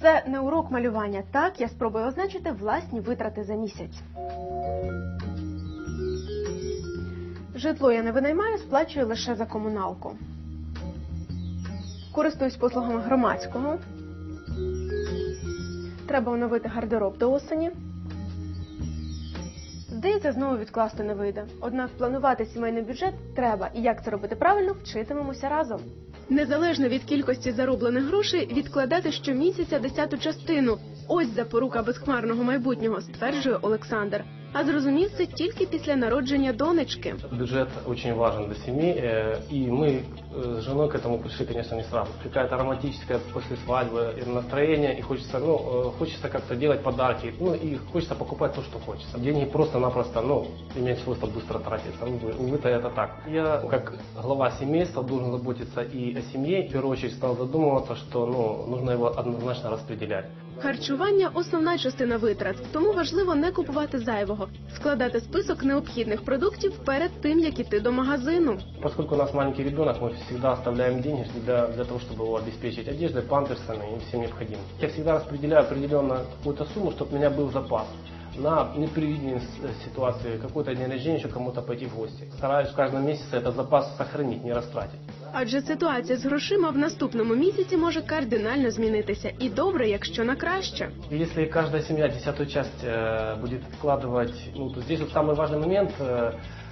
Це не урок малювання. Так я спробую означити власні витрати за місяць. Житло я не винаймаю, сплачую лише за комуналку. Користуюсь послугами громадського. Треба оновити гардероб до осені. Здається, знову відкласти не вийде. Однак планувати сімейний бюджет треба, і як це робити правильно, вчитимемося разом. Незалежно від кількості зароблених грошей, відкладати щомісяця десяту частину. Ось запорука безхмарного майбутнього, стверджує Олександр А зрозумів це тільки після народження донечки. Бюджет очень важен для семьи, э, и мы э, с женой к этому пришли, конечно, не сразу. Какая-то романтическая после свадьбы настроение, и хочется, ну, э, хочется как-то делать подарки, ну, и хочется покупать то, что хочется. Деньги просто-напросто, ну, имеют свойство быстро тратиться. Увы, увы-то это так. Я, как глава семейства, должен заботиться и о семье. В первую очередь стал задумываться, что, ну, нужно его однозначно распределять. Харчування основна частина витрат, тому важливо не купувати зайвого, складати список необхідних продуктів перед тим, як іти до магазину. Поскольку у нас маленький ребенок, мы всегда оставляем деньги для, для того, чтобы его обеспечить одеждой, памперсами и всем необходимым. Я всегда распределяю определенно какую-то сумму, чтобы у меня был запас на непредвиденные с- ситуации, какой-то день рождения, еще кому-то пойти в гости. Стараюсь в каждом месяце этот запас сохранить, не растратить. Адже ситуація з грошима в наступному місяці може кардинально змінитися, і добре, якщо на краще. И Если каждая семья десятую часть э, будет откладывать, ну, то здесь вот самый важный момент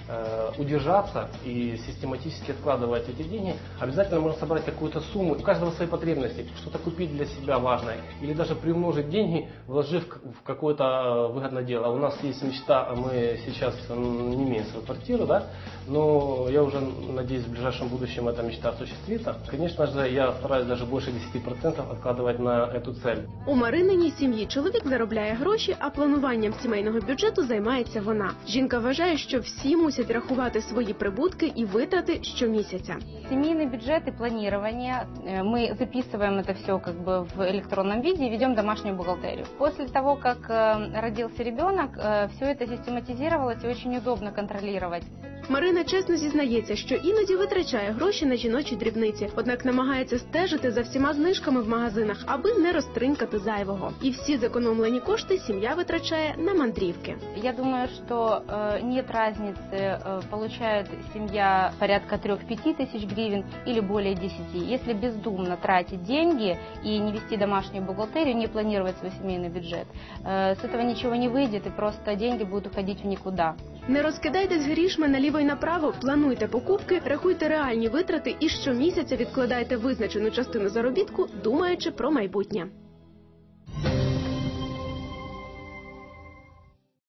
э, э, удержаться и систематически откладывать эти деньги. Обязательно можно собрать какую-то сумму, у каждого свои потребности, что-то купить для себя важное, или даже приумножить деньги, вложив к- в какое-то э, выгодное дело. А У нас есть мечта, мы сейчас м, не имеем свою квартиру, да, но я уже надеюсь, в ближайшем будущем эта мечта осуществится. Конечно же, я стараюсь даже больше 10% откладывать на эту цель. У Марининій сім'ї чоловік заробляє гроші, а плануванням сімейного бюджету займається вона. Жінка вважає, що всі мусять рахувати свої прибутки і витрати щомісяця. Семейный бюджет и планирование. Э, Мы записываем это все как бы в электронном виде и ведем домашнюю бухгалтерию. После того, как э, родился ребенок, все это систематизировалось и очень удобно контролировать. Марина чесно зізнається, що іноді витрачає гроші на жіночі дрібниці, однак намагається стежити за всіма знижками в магазинах, аби не розтринкати зайвого. І всі зекономлені кошти сім'я витрачає на мандрівки. Я думаю, что э, нет разницы, э, получает семья порядка 3-5 тысяч гривен или более 10. Если бездумно тратить деньги и не вести домашнюю бухгалтерию, не планировать свой семейный бюджет, э, с этого ничего не выйдет и просто деньги будут уходить в никуда. Не розкидайтесь грішми наліво й направо, плануйте покупки, рахуйте реальні витрати і щомісяця відкладайте визначену частину заробітку, думаючи про майбутнє.